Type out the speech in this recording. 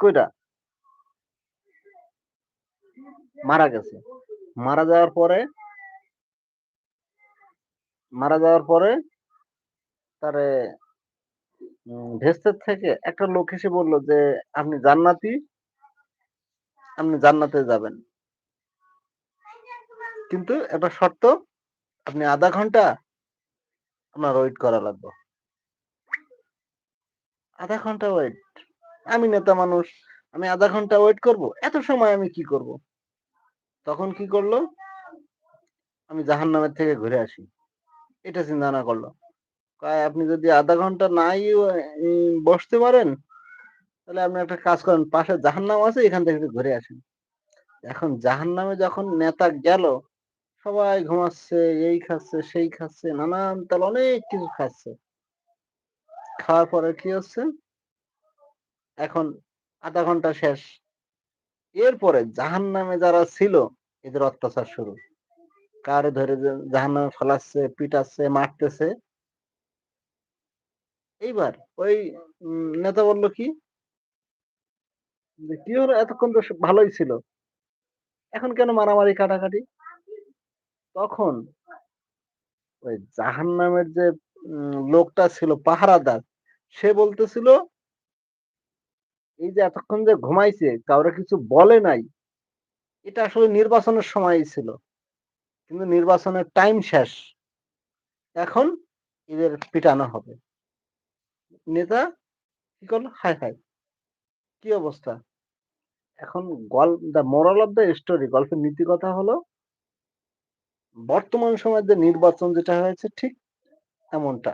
কইরা মারা গেছে। মারা যাওয়ার পরে মারা যাওয়ার পরে তারে ভেস্তের থেকে একটা লোক এসে বলল যে, "আপনি জান্নাতি" "আপনি জান্নাতে যাবেন।" কিন্তু একটা শর্ত, আপনি আধা ঘণ্টা আপনার ওয়েট করা লাগবে। আধা ঘণ্টা ওয়েট? আমি নেতা মানুষ। আমি আধা ঘণ্টা ওয়েট করব? এত সময় আমি কি করব? তখন কি করল আমি জাহান্নামের থেকে ঘুরে আসি। এটা চিন্তা না করল "আপনি যদি আধা ঘণ্টা নাই বসতে পারেন, তাহলে আপনি একটা কাজ করেন, পাশে জাহান্নাম আছে এখান থেকে একটু ঘুরে আসেন।" এখন জাহান্নামে যখন নেতা গেল, সবাই ঘুমাচ্ছে, এই খাচ্ছে, সেই খাচ্ছে, নানান তাল অনেক কিছু খাচ্ছে। খাওয়ার পরে কি হচ্ছে? এখন আধা ঘণ্টা শেষ। এরপরে জাহান্নামে যারা ছিল, এদের অত্যাচার শুরু। কারে ধরে যে জাহান্নামে ফেলাচ্ছে, পিটাচ্ছে, মারতেছে। এইবার ওই নেতা বলল কি? "কি হলো? এতক্ষণ তো ভালোই ছিল। এখন কেন মারামারি কাটাকাটি?" তখন ওই জাহান্নামের যে উম লোকটা ছিল পাহারাদার, সে বলতেছিল এই যে এতক্ষণ যে ঘুমাইছে, কাউরে কিছু বলে নাই। এটা আসলে নির্বাচনের সময় ছিল। কিন্তু নির্বাচনের টাইম শেষ। এখন এদের পিটানো হবে। নেতা কি করল? হাই হাই কি অবস্থা? এখন গল the moral of the story গল্পের নীতি কথা হলো বর্তমান সময়ের যে নির্বাচন যেটা হয়েছে ঠিক এমনটা।